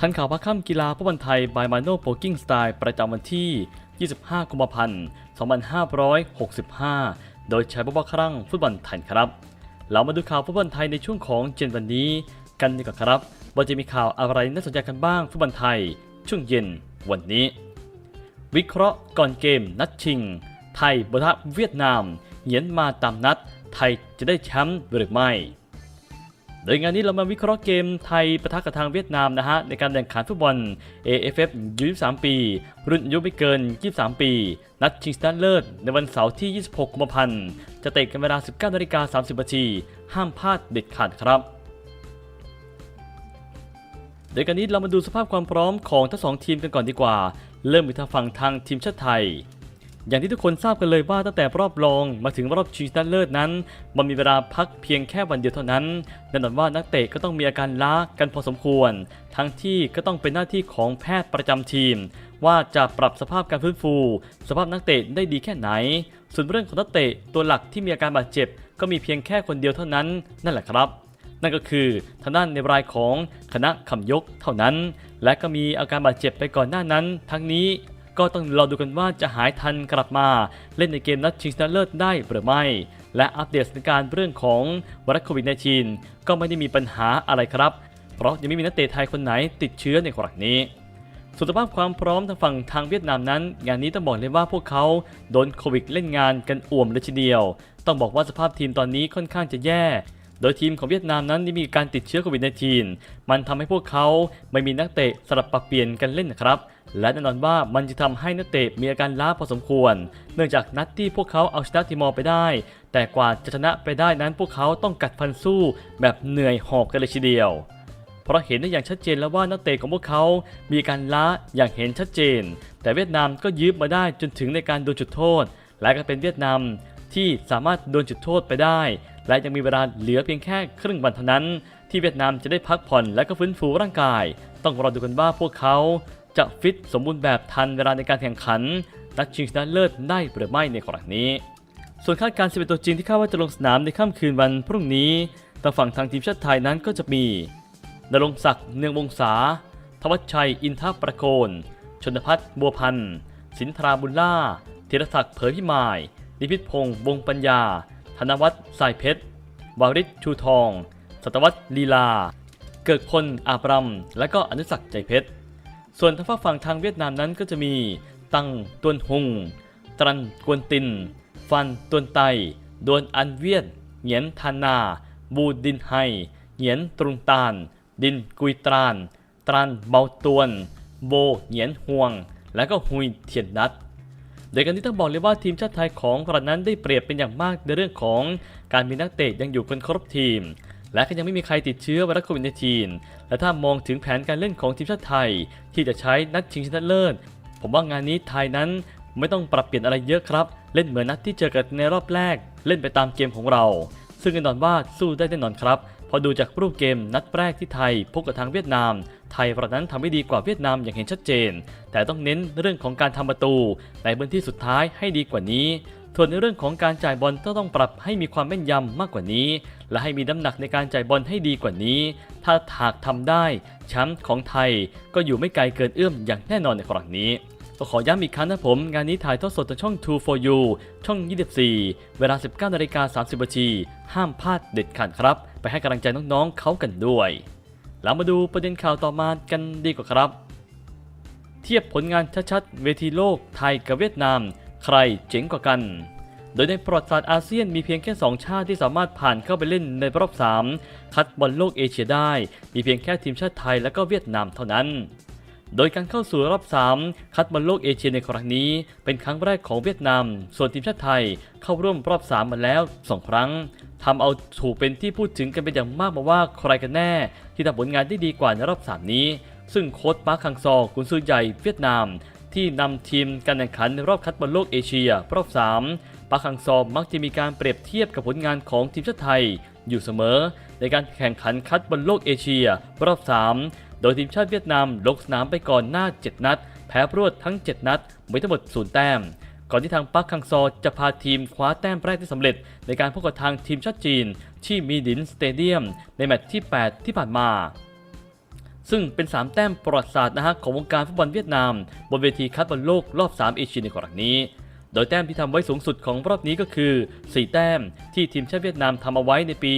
ทันข่าวพักค่ำกีฬาฟุตบอลไทยบายมาโนโปกิ้งสไตล์ประจำวันที่ 25 กุมภาพันธ์ 2565 โดยใช้บอบครั่งฟุตบอลไทยครับ เรามาดูข่าวฟุตบอลไทยในช่วงของเจนวันนี้กันดีกว่าครับ ว่าจะมีข่าวอะไรน่าสนใจกันบ้างฟุตบอลไทย ช่วงเย็นวันนี้ วิเคราะห์ก่อนเกมนัดชิง ไทยบทะเวียดนามเหยียนมาตามนัด ไทยจะได้แชมป์หรือไม่ โดยงานนี้เรามาวิเคราะห์เกมไทยประทะกับทางเวียดนามนะฮะในการแข่งขันฟุตบอล AFF 23 ปี รุ่นอายุไม่เกิน 23 ปี นัดชิงชนะเลิศในวันเสาร์ที่ 26 กุมภาพันธ์จะเตะกันเวลา 19นาฬิกา30นาทีห้ามพลาดเด็ดขาดครับโดยการนี้เรามาดูสภาพความพร้อมของทั้งสองทีมกันก่อนดีกว่า เริ่มจากทางฝั่งทางทีมชาติไทย อย่างที่ทุกคนทราบกันเลยว่าตั้งแต่รอบรองมาถึงรอบชิงชนะเลิศนั้น มันมีเวลาพักเพียงแค่วันเดียวเท่านั้นแน่นอนว่านักเตะก็ต้องมีอาการล้ากันพอสมควร ทั้งที่ก็ต้องเป็นหน้าที่ของแพทย์ประจำทีม ว่าจะปรับสภาพการฟื้นฟู สภาพนักเตะได้ดีแค่ไหน ส่วนเรื่องของนักเตะตัวหลักที่มีอาการบาดเจ็บ ก็มีเพียงแค่คนเดียวเท่านั้นนั่นแหละครับนั่นก็คือทางด้านในรายของคณะคำยกเท่านั้น และก็มีอาการบาดเจ็บไปก่อนหน้านั้น ทั้งนี้ ก็ต้องรอดูกันว่าจะหายทันกลับมาเล่นในเกมนัดชิงชนะเลิศได้หรือไม่ และอัปเดตสถานการณ์เรื่องของไวรัสโควิด -19 ก็ไม่ได้มีปัญหาอะไรครับ เพราะยังไม่มีนักเตะไทยคนไหนติดเชื้อในครั้งนี้ส่วนสภาพความพร้อมทางฝั่งทางเวียดนามนั้น งานนี้ต้องบอกเลยว่าพวกเขาโดนโควิดเล่นงานกันอ่วมเลยทีเดียว ต้องบอกว่าสภาพทีมตอนนี้ค่อนข้างจะแย่ โดยทีมของเวียดนามนั้นได้มีการติดเชื้อโควิด -19 มันทำให้พวกเขาไม่มีนักเตะสลับปรับเปลี่ยนกันเล่นนะครับ และแน่นอนว่ามันจะทำให้นักเตะมีอาการล้าพอสมควร เนื่องจากนัดที่พวกเขาเอาชนะติมอร์ไปได้ แต่กว่าจะชนะไปได้นั้นพวกเขาต้องกัดฟันสู้แบบเหนื่อยหอบกันเลยทีเดียวเพราะเห็นได้อย่างชัดเจนแล้วว่านักเตะของพวกเขามีการล้าอย่างเห็นชัดเจน แต่เวียดนามก็ยืมมาได้จนถึงในการโดนจุดโทษ และก็เป็นเวียดนามที่สามารถโดนจุดโทษไปได้ และยังมีเวลาเหลือเพียงแค่ครึ่งวันเท่านั้น ที่เวียดนามจะได้พักผ่อนและก็ฟื้นฟูร่างกาย ต้องรอดูกันว่าพวกเขาจะฟิตสมบูรณ์แบบทันเวลาในการแข่งขันนัดชิงชนะเลิศได้หรือไม่ในครั้งนี้ ส่วนคาดการณ์11ตัวจริงที่คาดว่าจะลงสนามในค่ำคืนวันพรุ่งนี้ทางฝั่งทางทีมชาติไทยนั้นก็จะมีนรงศักดิ์เนืองวงศาทวัชชัยอินทประโคนชนพัฒน์บัวพันธ์สินทราบุญล่าธีรศักดิ์เผยพิมายนิพิษพงษ์วงปัญญา ธนวัฒน์สายเพชร วาริศชูทอง สัตวัฒน์ลีลา เกิดพลอาบรัมและก็อนุสักใจเพชร ส่วนทางฝั่งทางเวียดนามนั้นก็จะมี ตังตวนหง ตรันกวนติน ฟันตวนไต ดวนอันเวียน เหงียนทานา บูดินไฮ เหงียนตรุงตาน ดินกุยตราน ตรันเบาตวน โบเหงียนห่วง และก็ฮุยเทียนนัด โดยการที่ต้องบอกเลยว่าทีมชาติไทยของเรานั้นได้เปรียบเป็นอย่างมากในเรื่องของการมีนักเตะยังอยู่กันครบทีม และก็ยังไม่มีใครติดเชื้อไวรัสโควิด -19 และถ้ามองถึงแผนการเล่นของทีมชาติไทย ที่จะใช้นัดชิงชนะเลิศผมว่างานนี้ไทยนั้นไม่ต้องปรับเปลี่ยนอะไรเยอะครับ เล่นเหมือนนัดที่เจอกันในรอบแรก เล่นไปตามเกมของเรา ซึ่งแน่นอนว่าสู้ได้แน่นอนครับ พอดูจากรูปเกมนัดแรกที่ไทยพบกับทางเวียดนาม ไทยเรานั้นทำได้ดีกว่าเวียดนามอย่างเห็นชัดเจน แต่ต้องเน้นเรื่องของการทำประตู ในพื้นที่สุดท้ายให้ดีกว่านี้ ส่วนในเรื่องของการจ่ายบอลก็ต้องปรับให้มีความแม่นยำมากกว่านี้ และให้มีน้ำหนักในการจ่ายบอลให้ดีกว่านี้ ถ้าหากทำได้แชมป์ของไทยก็อยู่ไม่ไกลเกินเอื้อมอย่างแน่นอนในครั้งนี้ก็ขอย้ำอีกครั้งนะผม งานนี้ถ่ายทอดสดทางช่อง2 for you ช่อง 24 เวลา 19นาฬิกา30นาทีห้ามพลาดเด็ดขาดครับ ไปให้กำลังใจน้องๆเขากันด้วย แล้วมาดูประเด็นข่าวต่อมากันดีกว่าครับ เทียบผลงานชัดๆ เวทีโลกไทยกับเวียดนาม ใครเจ๋งกว่ากัน โดยในประวัติศาสตร์อาเซียนมีเพียงแค่ 2 ชาติที่สามารถผ่านเข้าไปเล่นในรอบ 3 คัดบอลโลกเอเชียได้ มีเพียงแค่ทีมชาติไทยและก็เวียดนามเท่านั้น โดยการเข้าสู่รอบ 3 คัดบอลโลกเอเชียในครั้งนี้ เป็นครั้งแรกของเวียดนาม ส่วนทีมชาติไทยเข้าร่วมรอบ 3 มาแล้ว 2 ครั้งทำเอาถูกเป็นที่พูดถึงกันเป็นอย่างมากมาว่าใครกันแน่ ที่ทำผลงานได้ดีกว่าในรอบ 3 นี้ ซึ่งโค้ชปาร์คคังซอกุนซือใหญ่เวียดนาม ที่นำทีมการแข่งขันในรอบคัดบอลโลกเอเชีย รอบ 3ปาร์คคังซอมักจะมีการเปรียบเทียบกับผลงานของทีมชาติไทยอยู่เสมอในการแข่งขันคัดบอลโลกเอเชีย รอบ 3 โดยทีมชาติเวียดนามลงสนามไปก่อนหน้า 7 นัด แพ้รวดทั้ง 7 นัดมีทั้งหมด 0 แต้ม ก่อนที่ทางปักคังซอจะพาทีมคว้าแต้มแรกได้สำเร็จ ในการพบกับทางทีมชาติจีน ที่มีดินสเตเดียม ในแมตช์ที่ 8 ที่ผ่านมาซึ่งเป็น 3 แต้มประวัติศาสตร์นะฮะของวงการฟุตบอลเวียดนาม บนเวทีคัดบอลโลกรอบ 3 เอเชียในครั้งนี้ โดยแต้มที่ทำไว้สูงสุดของรอบนี้ก็คือ 4 แต้มที่ทีมชาติเวียดนามทำเอาไว้ในปี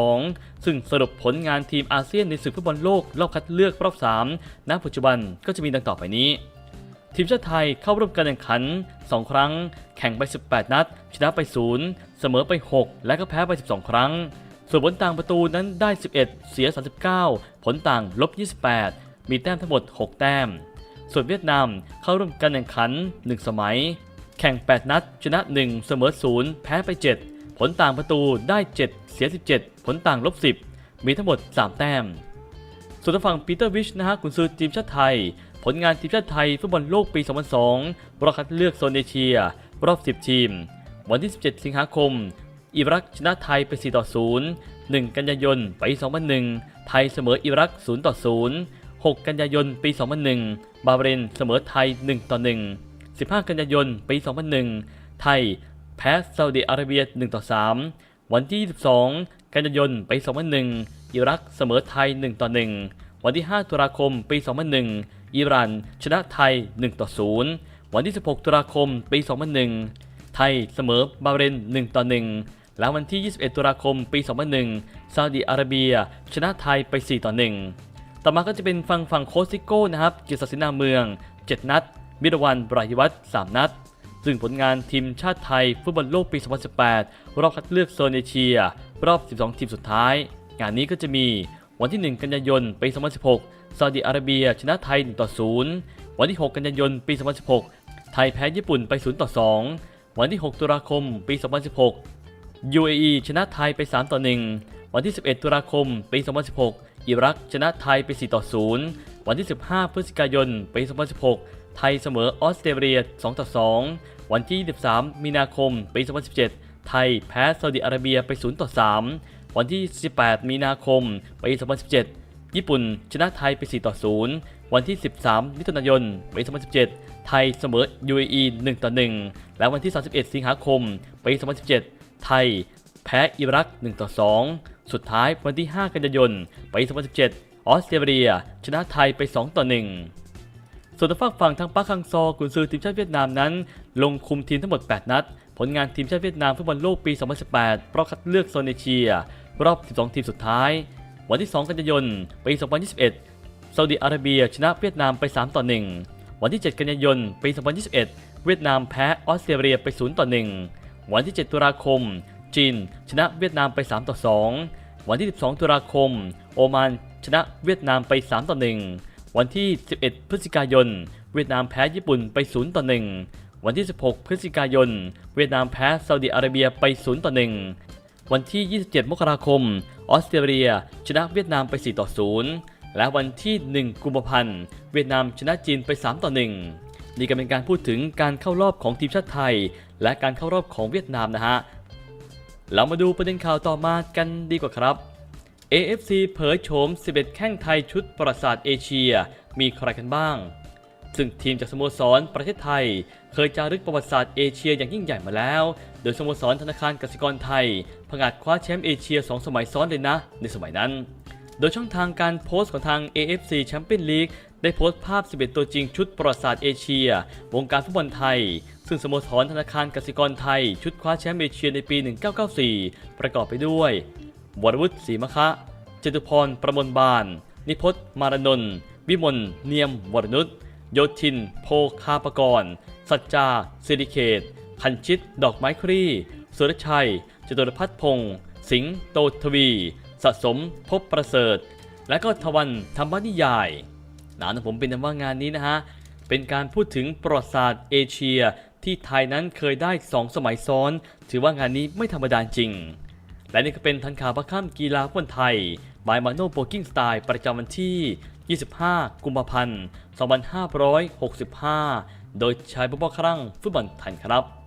2002 ซึ่งสรุปผลงานทีมอาเซียนในศึกฟุตบอลโลกรอบคัดเลือกรอบ 3 ณ ปัจจุบันก็จะมีดังต่อไปนี้ ทีมชาติไทยเข้าร่วมการแข่งขัน 2 ครั้ง แข่งไป 18 นัด ชนะไป 0 เสมอไป 6 และก็แพ้ไป 12 ครั้ง ส่วนผลต่างประตูนั้นได้ 11 เสีย 39 ผลต่างลบ 28 มีแต้มทั้งหมด 6 แต้ม ส่วนเวียดนามเข้าร่วมการแข่งขัน 1 สมัย แข่ง 8 นัด ชนะ 1 เสมอ 0 แพ้ไป 7 ผลต่างประตูได้ 7 เสีย 17 ผลต่างลบ 10 มีทั้งหมด 3 แต้ม ส่วนทางฝั่งปีเตอร์วิชนะฮะกุนซือทีมชาติไทย ผลงานทีมชาติไทยฟุตบอลโลกปี 2002 รอบคัดเลือกโซนเอเชีย รอบ 10 ทีม วันที่ 17 สิงหาคม อิรักชนะไทยไป 4 ต่อ 0 1 กันยายนปี 2001 ไทยเสมออิรัก 0 ต่อ 0 6 กันยายนปี 2001 บาห์เรนเสมอไทย 1 ต่อ 1 15 กันยายน ปี 2001 ไทย แพ้ซาอุดิอาระเบีย 1 ต่อ 3 วันที่ 22 กันยายน ปี 2001 อิรักเสมอไทย 1 ต่อ 1 วันที่ 5 ตุลาคม ปี 2001 อิหร่าน ชนะไทย 1 ต่อ 0 วันที่ 16 ตุลาคม ปี 2001 ไทย เสมอบาเรน 1 ต่อ 1 และวันที่ 21 ตุลาคม ปี 2001 ซาอุดิอาระเบีย ชนะไทยไป 4 ต่อ 1 ต่อมาก็จะเป็นฝั่งฝั่งโคชซิโก้นะครับเกียรติศักดิ์ศรีนาเมือง 7 นัด มิรวันบรายวัฒน์3นัด ซึ่งผลงานทีมชาติไทยฟุตบอลโลกปี 2018 รอบคัดเลือกโซนเอเชีย รอบ 12 ทีมสุดท้าย งานนี้ก็จะมีวันที่ 1 กันยายนปี 2016 ซาอุดิอาระเบียชนะไทย 1 ต่อ 0 วันที่ 6 กันยายนปี 2016 ไทยแพ้ญี่ปุ่นไป 0 ต่อ 2 วันที่ 6 ตุลาคมปี 2016 UAE ชนะไทยไป 3 ต่อ 1 วันที่ 11 ตุลาคมปี 2016 อิรักชนะไทยไป 4 ต่อ 0 วันที่ 15 พฤศจิกายนปี 2016 ไทยเสมอออสเตรเลีย2ต่อ2วันที่ 23 มีนาคม ปี 2017 ไทยแพ้ซาอุดิอาระเบียไป0ต่อ3วันที่ 18 มีนาคม ปี 2017 ญี่ปุ่นชนะไทยไป 4 ต่อ 0 วันที่ 13 มิถุนายน ปี 2017 ไทยเสมอ UAE 1 ต่อ 1 และวันที่ 31 สิงหาคม ปี 2017 ไทยแพ้อิรัก 1 ต่อ 2 สุดท้ายวันที่ 5 กันยายน ปี 2017 ออสเตรเลีย ชนะไทยไป 2 ต่อ 1 ส่วนทางฝากฝั่งทางปาร์คฮังซอกุนซือทีมชาติเวียดนามนั้น ลงคุมทีมทั้งหมด 8 นัด ผลงานทีมชาติเวียดนามฟุตบอลโลกปี 2018 รอบคัดเลือกโซนเอเชีย รอบ 12 ทีมสุดท้าย วันที่ 2 กันยายนปี 2021ซาอุดิอาระเบียชนะเวียดนามไป 3 ต่อ 1 วันที่ 7 กันยายนปี 2021 เวียดนามแพ้ออสเตรเลียไป 0 ต่อ 1 วันที่ 7 ตุลาคม จีน ชนะเวียดนามไป 3 ต่อ 2 วันที่ 12 ตุลาคม โอมานชนะเวียดนามไป 3 ต่อ 1 วันที่ 11 พฤศจิกายน เวียดนามแพ้ญี่ปุ่นไป 0 ต่อ 1 วันที่ 16 พฤศจิกายน เวียดนามแพ้ซาอุดิอาระเบียไป 0 ต่อ 1 วันที่ 27 มกราคม ออสเตรเลีย ชนะเวียดนามไป 4 ต่อ 0 และวันที่ 1 กุมภาพันธ์ เวียดนามชนะจีนไป 3 ต่อ 1 นี่ก็เป็นการพูดถึงการเข้ารอบของทีมชาติไทย และการเข้ารอบของเวียดนามนะฮะ เรามาดูประเด็นข่าวต่อมากันดีกว่าครับ AFC เผยโฉม 11 แข้งไทยชุดประวัติศาสตร์เอเชีย มีใครกันบ้าง ซึ่งทีมจากสโมสรประเทศไทย เคยจารึกประวัติศาสตร์เอเชียอย่างยิ่งใหญ่มาแล้ว โดยสโมสรธนาคารกสิกรไทยผงาดคว้าแชมป์เอเชีย 2 สมัยซ้อนเลยนะ ในสมัยนั้น โดยช่องทางการโพสต์ของทาง AFC Champions League ได้โพสต์ภาพ 11 ตัวจริงชุดประวัติศาสตร์เอเชีย วงการฟุตบอลไทย ซึ่งสโมสรธนาคารกสิกรไทย ชุดคว้าแชมป์เอเชียในปี 1994 ประกอบไปด้วย วรวุฒิศรีมะคะจตุพรประมวลบาน นิพจน์มารนนท์วิมลเนียมวรนุชโยทิน โพคาปกรณ์สัจจาสิริเขตคันชิต ดอกไม้ครีสุรชัย จตุรพัฒน์พงศ์สิงห์โตทวี สะสมพบประเสริฐ และก็ทวันธรรมนิยายนะนะผมเป็นนว่างานนี้นะฮะ เป็นการพูดถึงประวัติศาสตร์เอเชีย ที่ไทยนั้นเคยได้2สมัยซ้อน ถือว่างานนี้ไม่ธรรมดาจริง และนี่ก็เป็นทันข่าวประค่ำกีฬาฟุตบอลไทย บายมาโนโปกิ้งสไตล์ประจำวันที่ 25 กุมภาพันธ์ 2565 โดยชายบุบครั่งฟุตบอลไทยครับ